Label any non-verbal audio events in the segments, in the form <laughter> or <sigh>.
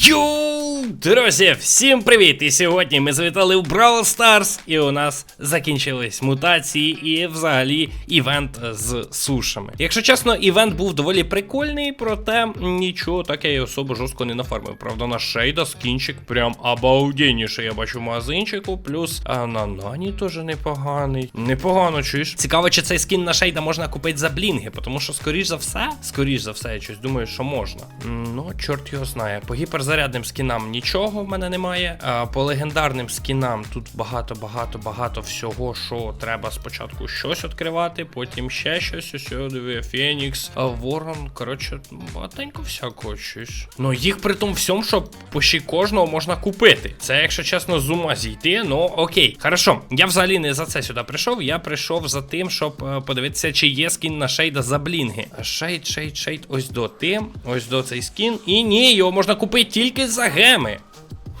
You. Друзі, всім привіт! І сьогодні ми завітали в Brawl Stars, і у нас закінчились мутації і взагалі івент з сушами. Якщо чесно, івент був доволі прикольний, проте нічого так я й особо жорстко не нафармив. Правда, на шейда скінчик прям обалденніший. Я бачу магазинчику, плюс а на нані теж непоганий. Непогано чуєш. Цікаво, чи цей скін на шейда можна купити за блінги, тому що, скоріш за все, скоріш за все, я щось думаю, що можна. Ну, чорт його знає. По гіперзарядним скінам нічого в мене немає. По легендарним скінам тут багато, багато, багато всього, що треба спочатку щось відкривати, потім ще щось. Ось диви, Фенікс, Ворон. Коротше, багатенько всякого чуєш. Ну їх при тому всьому, що почти кожного можна купити. Це, якщо чесно, з ума зійти. Ну окей. Хорошо. Я взагалі не за це сюди прийшов. Я прийшов за тим, щоб е, подивитися, чи є скін на шейда за блінги. Шейд, шейд, шейд, ось до тим, ось до цей скін. І ні, його можна купити тільки за геми.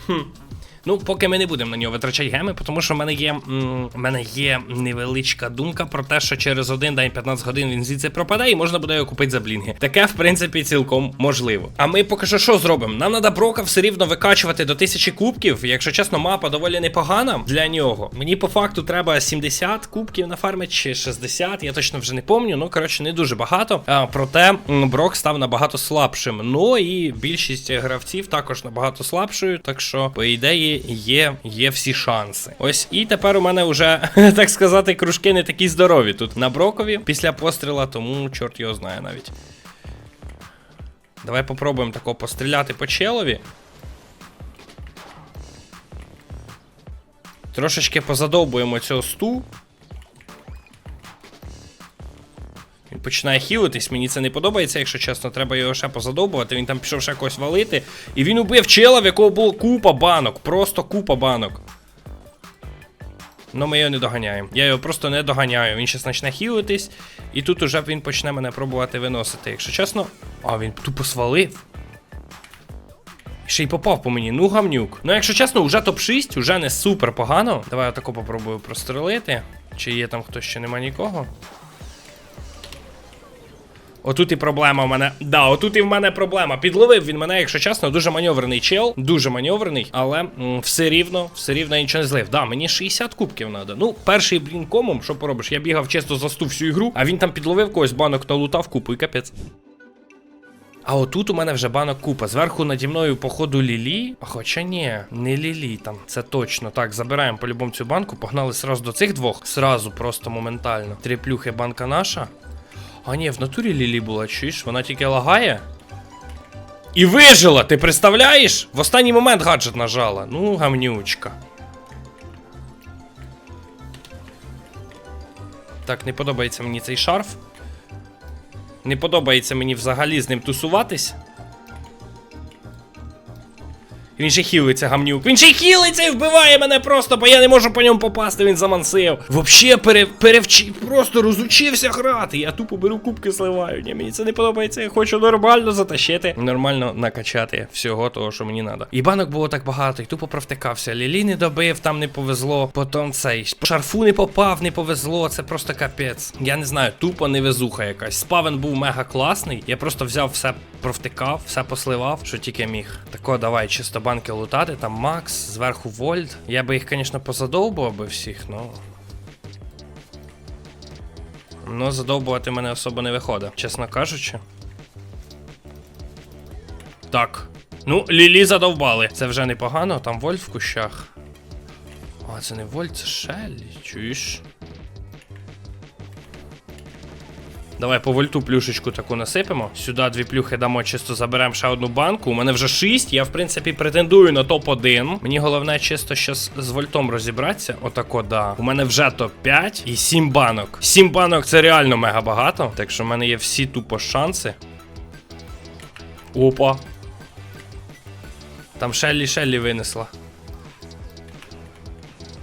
Хм. Ну, поки ми не будемо на нього витрачати геми, тому що в мене є в мене є невеличка думка про те, що через один день 15 годин він звідси пропадає і можна буде його купити за блінги. Таке, в принципі, цілком можливо. А ми поки що що зробимо? Нам треба брока все рівно викачувати до 1000 кубків. Якщо чесно, мапа доволі непогана для нього. Мені по факту треба 70 кубків на фармі чи 60, я точно вже не пам'ятаю. Ну, коротше, не дуже багато. А, проте брок став набагато слабшим. Ну і більшість гравців також набагато слабшою. Так що, по ідеї, є, є всі шанси. Ось і тепер у мене вже, <laughs> так сказати, кружки не такі здорові тут на брокові після постріла, тому чорт його знає навіть. Давай попробуємо такого постріляти по челові. Трошечки позадовбуємо цього сту. Починає хілитись, мені це не подобається, якщо чесно, треба його ще позадовбувати. Він там пішов ще когось валити. І він убив чела, в якого було купа банок. Просто купа банок. Ну, ми його не доганяємо. Я його просто не доганяю. Він зараз почне хілитись, і тут уже він почне мене пробувати виносити. Якщо чесно. А, він тупо свалив. Ще й попав по мені, ну гамнюк. Ну, якщо чесно, вже топ-6, вже не супер погано. Давай я тако попробую прострелити. Чи є там хтось ще нема нікого? Отут і проблема в мене. Да, отут і в мене проблема. Підловив він мене, якщо чесно, дуже маневрений чел, дуже маневрений, але м, все рівно, все рівно я нічого не злив. Да, мені 60 кубків треба. Ну, перший блін комом, що поробиш? Я бігав чисто за сту всю ігру, а він там підловив когось банок налутав купу і капець. А отут у мене вже банок купа. Зверху наді мною, походу, Лілі. Хоча ні, не Лілі там, це точно. Так, забираємо по-любому цю банку, погнали сразу до цих двох. Сразу, просто моментально. Три плюхи банка наша. А ні, в натурі Лілі була, чуєш? Вона тільки лагає. І вижила, ти представляєш? В останній момент гаджет нажала. Ну, гамнючка. Так, не подобається мені цей шарф. Не подобається мені взагалі з ним тусуватись. Він ще хілиться, гамнюк. Він ще хілиться і вбиває мене просто, бо я не можу по ньому попасти, він замансив. Вообще пере, перевчив, просто розучився грати. Я тупо беру кубки сливаю. Ні, мені це не подобається. Я хочу нормально затащити, нормально накачати всього того, що мені треба. І банок було так багато, і тупо провтикався. Лілі не добив, там не повезло. Потім цей шарфу не попав, не повезло. Це просто капець. Я не знаю, тупо невезуха якась. Спавен був мега класний. Я просто взяв все, провтикав, все посливав, що тільки міг. Тако, давай, чисто банки лутати, там Макс, зверху Вольт. Я би їх, звісно, позадовбував би всіх, ну. Ну, задовбувати мене особо не виходить, чесно кажучи. Так. Ну, Лілі задовбали. Це вже непогано, там Вольт в кущах. А, це не Вольт, це Шеллі, чуєш? Давай по вольту плюшечку таку насипемо. Сюди дві плюхи дамо, чисто заберемо ще одну банку. У мене вже 6, я в принципі претендую на топ-1. Мені головне чисто щас з вольтом розібратися. Отако, да. У мене вже топ-5 і 7 банок. 7 банок це реально мега багато. Так що в мене є всі тупо шанси. Опа. Там Шеллі Шеллі винесла.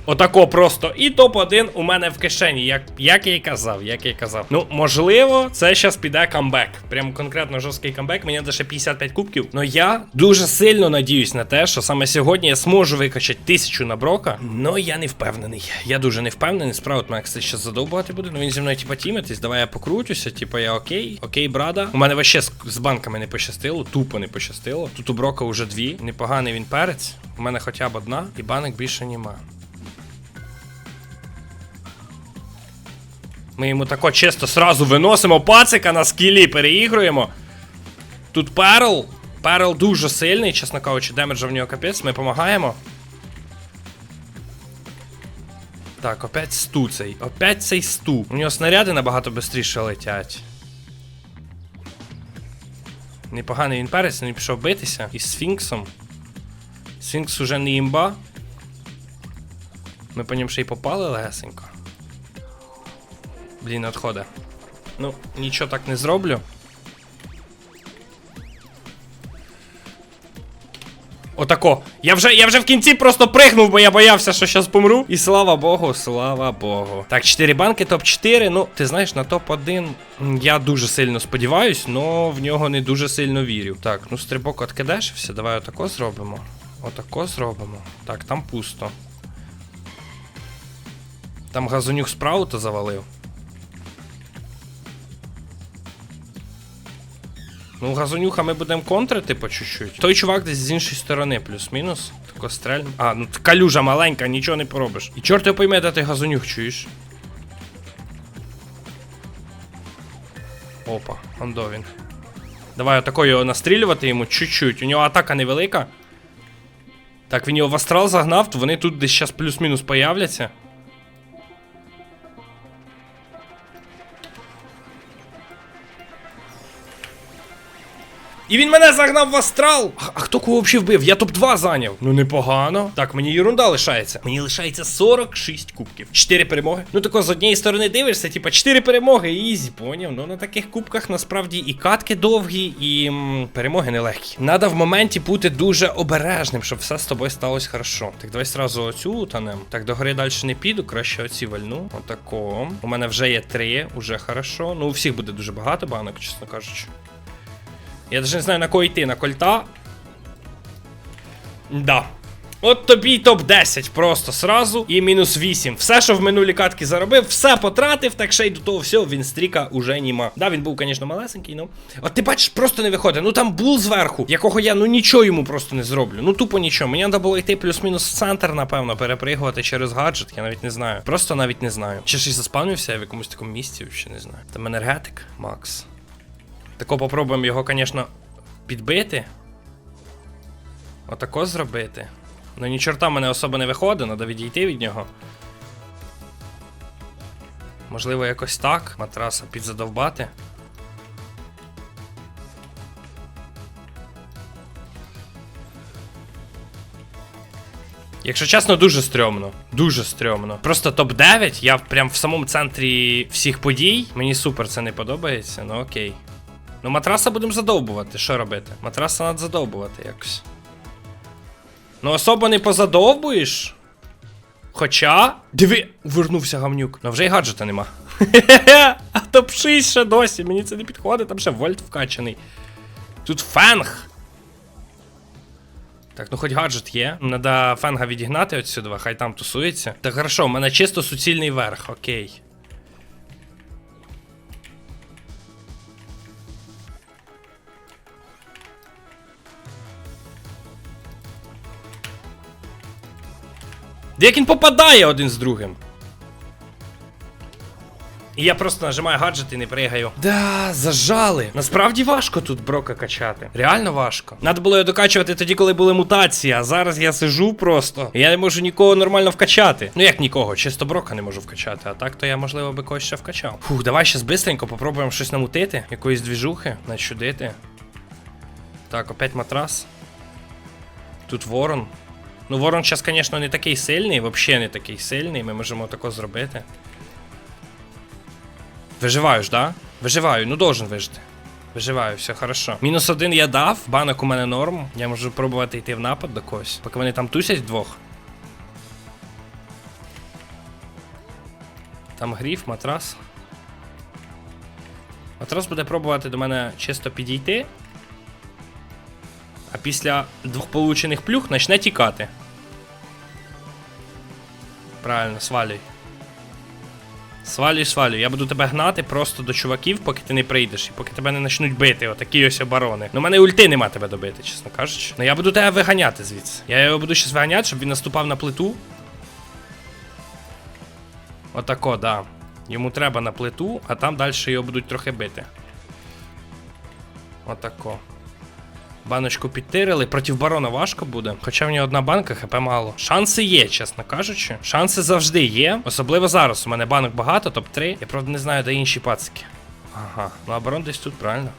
Отако просто. І топ-1 у мене в кишені, як, як я й казав, як я й казав. Ну, можливо, це зараз піде камбек. Прям конкретно жорсткий камбек. Мені лише 55 кубків. Ну я дуже сильно надіюсь на те, що саме сьогодні я зможу викачати тисячу на брока. Ну я не впевнений. Я дуже не впевнений. От мене кстати, ще задовбувати буде. Ну він зі мною типа тімитись. Давай я покрутюся. Типа я окей, окей, брада. У мене з, з банками не пощастило, тупо не пощастило. Тут у брока вже дві. Непоганий він перець. У мене хоча б одна, і банок більше нема. Ми йому тако чисто сразу виносимо пацика на скілі, переігруємо. Тут Перл. Перл дуже сильний, чесно кажучи, демеджа в нього капець, ми допомагаємо. Так, опять сту цей. Опять цей сту. У нього снаряди набагато швидше летять. Непоганий він перець, він пішов битися із Сфінксом. Сфінкс уже не імба. Ми по ньому ще й попали легесенько. Блін, отходи. Ну, нічого так не зроблю. Отако. Я вже, я вже в кінці просто пригнув, бо я боявся, що зараз помру. І слава Богу, слава Богу. Так, 4 банки, топ-4. Ну, ти знаєш, на топ-1 я дуже сильно сподіваюсь, но в нього не дуже сильно вірю. Так, ну стрибок откидешився. Давай отако зробимо. Отако зробимо. Так, там пусто. Там газонюк справу то завалив. Ну, газонюха ми будемо контрити по чуть-чуть. Той чувак десь з іншої сторони, плюс-мінус. Тако стрель. А, ну калюжа маленька, нічого не поробиш. І чорт його пойме, де ти газонюх чуєш. Опа, ондо він. Давай отако його настрілювати йому чуть-чуть. У нього атака невелика. Так, він його в астрал загнав, то вони тут десь зараз плюс-мінус появляться. І він мене загнав в астрал. А, а хто кого взагалі вбив? Я топ-2 зайняв. Ну непогано. Так, мені ерунда лишається. Мені лишається 46 кубків. 4 перемоги. Ну тако з однієї сторони дивишся, типа 4 перемоги, ізі, поняв. Ну на таких кубках насправді і катки довгі, і м, перемоги нелегкі. Надо в моменті бути дуже обережним, щоб все з тобою сталося хорошо. Так, давай сразу оцю лутанем. Так, до гори далі не піду, краще оці вальну. Отако. У мене вже є 3, уже хорошо. Ну, у всіх буде дуже багато банок, чесно кажучи. Я навіть не знаю на кого йти, на кольта. Да. От тобі й топ-10 просто сразу і мінус 8. Все, що в минулі катки заробив, все потратив, так ще й до того всього він стріка уже німа. Да, він був, звісно, малесенький, ну. От ти бачиш, просто не виходить. Ну там бул зверху, якого я ну нічого йому просто не зроблю. Ну тупо нічого. Мені треба було йти плюс-мінус в центр, напевно, перепригувати через гаджет, я навіть не знаю. Просто навіть не знаю. Чи ж і заспавнився я в якомусь такому місці, ще не знаю. Там енергетик, Макс. Тако попробуємо його, звісно, підбити. Отако зробити. Ну ні чорта мене особо не виходить, треба відійти від нього. Можливо, якось так. Матраса підзадовбати. Якщо чесно, дуже стрьомно. Дуже стрьомно. Просто топ-9, я прям в самому центрі всіх подій. Мені супер це не подобається, ну окей. Ну, матраса будемо задовбувати. Що робити? Матраса треба задовбувати якось. Ну, особо не позадовбуєш. Хоча. Диви, вернувся гамнюк. Ну вже й гаджета нема. <laughs> А топ-6 ще досі. Мені це не підходить, там ще вольт вкачаний. Тут фенг. Так, ну хоч гаджет є. Надо фенга відігнати отсюди, хай там тусується. Так хорошо, у мене чисто суцільний верх, окей. Як він попадає один з другим. І я просто нажимаю гаджет і не пригаю. Да, зажали. Насправді важко тут брока качати. Реально важко. Надо було його докачувати тоді, коли були мутації, а зараз я сижу просто. І я не можу нікого нормально вкачати. Ну як нікого, чисто брока не можу вкачати. А так то я, можливо, би когось ще вкачав. Фух, давай ще бистренько попробуємо щось намутити, якоїсь двіжухи, начудити. Так, опять матрас. Тут ворон. Ну, ворон зараз, звісно, не такий сильний, взагалі не такий сильний. Ми можемо тако зробити. Виживаю ж, да? Виживаю, ну должен вижити. Виживаю, все хорошо. Мінус один я дав, банок у мене норм. Я можу пробувати йти в напад до когось, поки вони там тусять вдвох. Там гріф, матрас. Матрас буде пробувати до мене чисто підійти. А після двох получених плюх почне тікати. Правильно, свалюй. Свалюй, свалюй. Я буду тебе гнати просто до чуваків, поки ти не прийдеш, і поки тебе не почнуть бити, отакі ось оборони. Ну, в мене ульти нема тебе добити, чесно кажучи. Ну я буду тебе виганяти звідси. Я його буду щас виганяти, щоб він наступав на плиту. Отако, да. Йому треба на плиту, а там далі його будуть трохи бити. Отако. Баночку підтирили, проти барона важко буде. Хоча в нього одна банка, хп мало. Шанси є, чесно кажучи. Шанси завжди є. Особливо зараз. У мене банок багато, топ-3. Я правда не знаю, де інші пацики. Ага, ну а барон десь тут, правильно?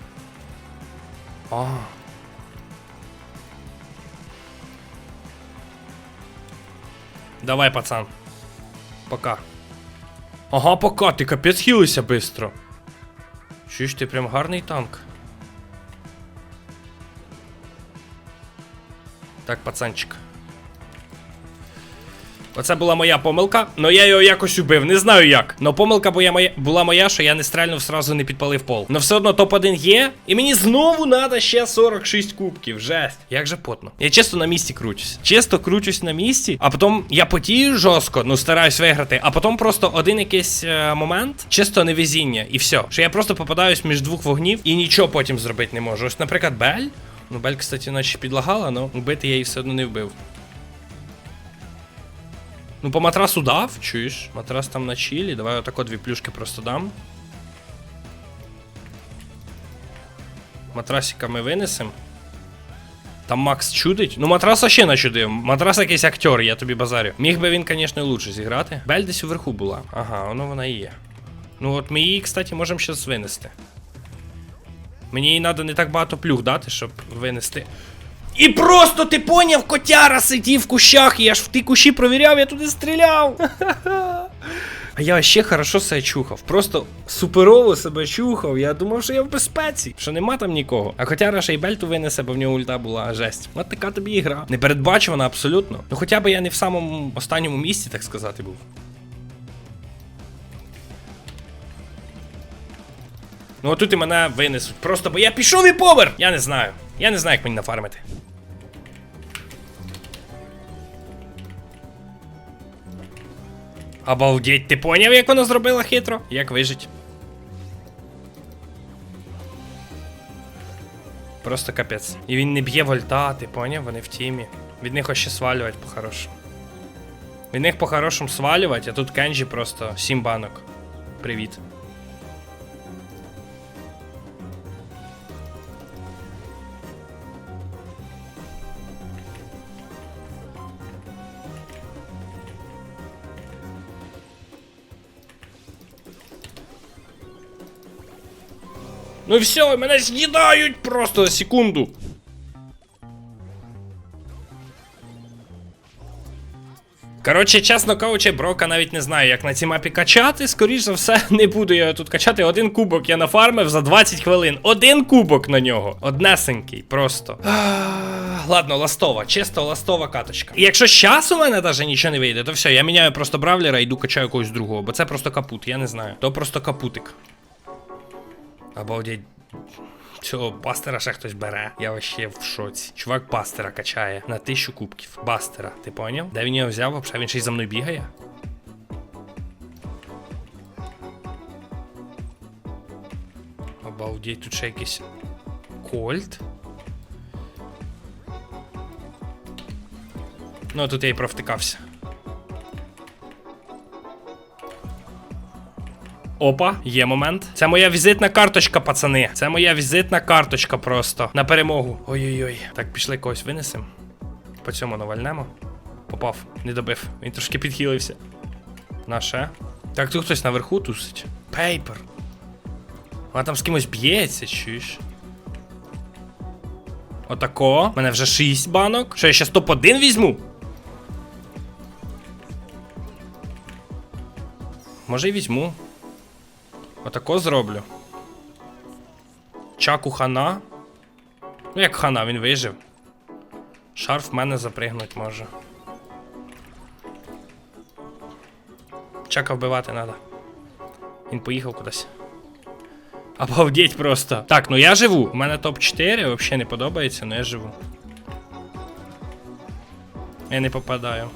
А. Давай, пацан. Пока. Ага, пока, ти капець хілися бистро. Чуєш, ти прям гарний танк. Так, пацанчик. Оце була моя помилка, але я його якось убив, не знаю як. Но помилка була моя, що я не стрельнув, сразу не підпалив пол. Но все одно топ-1 є, і мені знову треба ще 46 кубків. Жесть. Як же потно. Я чисто на місці кручусь. Чисто кручусь на місці, а потім я потію жорстко, ну стараюсь виграти, а потім просто один якийсь е, момент, чисто невезіння, і все. Що я просто попадаюсь між двох вогнів і нічого потім зробити не можу. Ось, наприклад, Бель. Ну, Бель, кстати, наче підлагала, але вбити я її все одно не вбив. Ну, по матрасу дав, чуєш? Матрас там на чилі. Давай отако дві плюшки просто дам. Матрасика ми винесем. Там Макс чудить. Ну, матраса ще начудив. Матрас якийсь актер, я тобі базарю. Міг би він, звісно, лучше зіграти. Бель десь уверху була. Ага, воно вона і є. Ну от ми її, кстати, можемо щас винести. Мені їй треба не так багато плюх дати, щоб винести. І просто ти поняв, котяра сидів в кущах, і я ж в ті кущі провіряв, я туди стріляв. <laughs> А я ще хорошо себе чухав. Просто суперово себе чухав. Я думав, що я в безпеці, що нема там нікого. А котяра ще й бельту винесе, бо в нього ульта була жесть. От така тобі ігра. Непередбачувана абсолютно. Ну хоча б я не в самому останньому місці, так сказати, був. Ну отут і мене винесуть. Просто бо я пішов і повер! Я не знаю. Я не знаю, як мені нафармити. Обалдеть, ти поняв, як вона зробила хитро? Як вижить? Просто капець. І він не б'є вольта, ти поняв? Вони в тімі. Від них ще свалювати по-хорошому. Від них по-хорошому свалювати, а тут Кенджі просто 7 банок. Привіт. Ну і все, мене з'їдають просто за секунду. Коротше, чесно кажучи, брока навіть не знаю, як на цій мапі качати. Скоріш за все, <laughs> не буду я тут качати. Один кубок я нафармив за 20 хвилин. Один кубок на нього. Однесенький, просто. Ладно, ластова, чисто ластова каточка. І якщо зараз у мене навіть нічого не вийде, то все, я міняю просто бравлера і йду качаю когось другого, бо це просто капут, я не знаю. То просто капутик. Обалдеть. Цього пастера ще хтось бере. Я вообще в шоці. Чувак пастера качає на тисячу кубків. Бастера, ти поняв? Де він його взяв? Вообще він ще й за мною бігає. Обалдеть, тут ще якийсь кольт. Ну, тут я і провтикався. Опа, є момент. Це моя візитна карточка, пацани. Це моя візитна карточка просто. На перемогу. Ой-ой-ой. Так, пішли когось винесем. По цьому навальнемо. Попав, не добив. Він трошки підхилився. Наше. Так, тут хтось наверху тусить. Пейпер. Вона там з кимось б'ється, чуєш? Отако. У мене вже 6 банок. Що я ще топ-1 візьму? Може й візьму. Отако зроблю. Чаку хана. Ну, як хана, він вижив. Шарф в мене запригнуть може. Чака вбивати треба. Він поїхав кудись. Обалдеть просто. Так, ну я живу. У мене топ-4, взагалі не подобається, але я живу. Я не попадаю.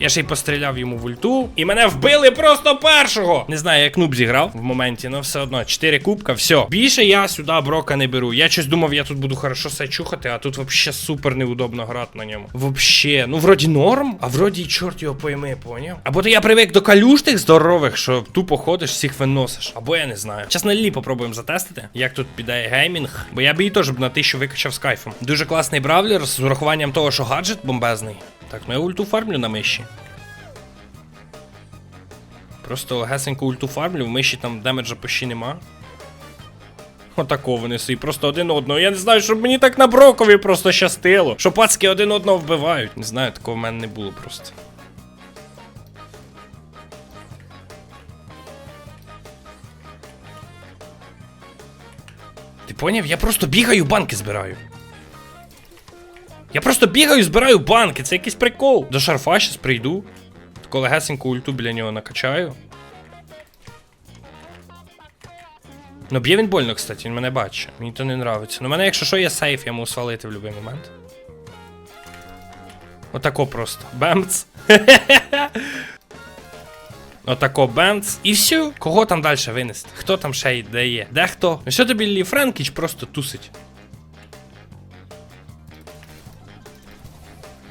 Я ще й постріляв йому в ульту, і мене вбили просто першого. Не знаю, як нуб зіграв в моменті, але все одно. 4 кубка, все. Більше я сюди брока не беру. Я щось думав, я тут буду хорошо себе чухати, а тут вообще супер неудобно грати на ньому. Вообще, ну вроді норм, а вроді чорт його пойми, поняв? Або то я привик до калюш тих здорових, що тупо ходиш, всіх виносиш. Або я не знаю. Зараз на лілі попробуємо затестити, як тут піде геймінг. Бо я б її теж б на тисячу викачав з кайфом. Дуже класний бравлер з урахуванням того, що гаджет бомбезний. Так, ну я ульту фармлю на миші. Просто легесенько ульту фармлю, в миші там демеджа почти нема. Отако вони собі, просто один одного. Я не знаю, щоб мені так на брокові просто щастило. Що пацки один одного вбивають. Не знаю, такого в мене не було просто. Ти поняв? Я просто бігаю, банки збираю. Я просто бігаю, збираю банки, це якийсь прикол. До шарфа щас прийду. Таку легесеньку ульту біля нього накачаю. Ну, б'є він больно, кстати, він мене бачить. Мені то не нравиться. Ну, мене, якщо що, є сейф, я можу свалити в будь-який момент. Отако просто. Бемц. <laughs> Отако бемц. І все. Кого там далі винести? Хто там ще йде є? Де хто? Ну що тобі Лі Френкіч просто тусить.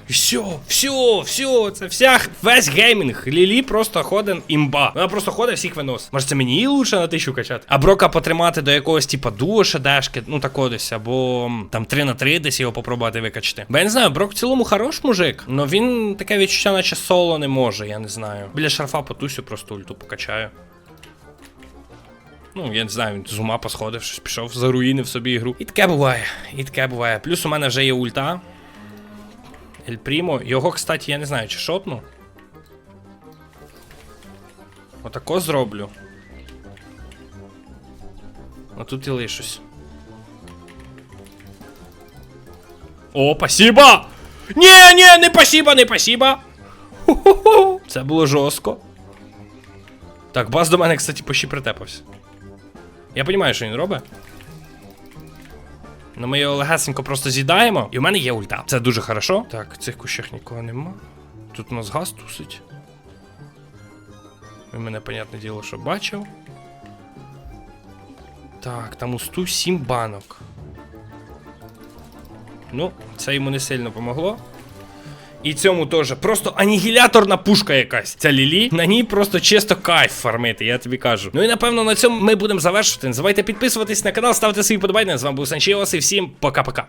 Все, все, все, це вся весь геймінг. Лілі просто ходить імба. Вона просто ходить всіх виносить. Може, це мені лучше на тисячу качати? А брока потримати до якогось типа дуо шедешки, ну такого десь, або там 3 на 3 десь його попробувати викачати. Бо я не знаю, брок в цілому хорош мужик, але він таке відчуття, наче соло не може, я не знаю. Біля шарфа потусю, просто ульту покачаю. Ну, я не знаю, він з ума посходив, щось пішов, заруїнив собі ігру. І таке буває, і таке буває. Плюс у мене вже є ульта. Ель Прімо. Його, кстати, я не знаю, чи шотну. Отако зроблю. А тут і лишусь. О, спасибо! Ні, ні, не спасибо, не! Ху-ху-ху. Це було жорстко. Так, бас до мене, кстати, почти притепався. Я розумію, що він робить. Ну ми його легесенько просто з'їдаємо, і у мене є ульта. Це дуже хорошо. Так, цих кущах нікого нема. Тут у нас газ тусить. Він мене, понятне діло, що бачив. Так, там у сту 7 банок. Ну, це йому не сильно помогло. І цьому теж просто анігіляторна пушка якась. Ця лілі. На ній просто чисто кайф фармити, я тобі кажу. Ну і напевно на цьому ми будемо завершувати. Не забувайте підписуватись на канал, ставте свої подобання. З вами був Санчіос і всім пока-пока.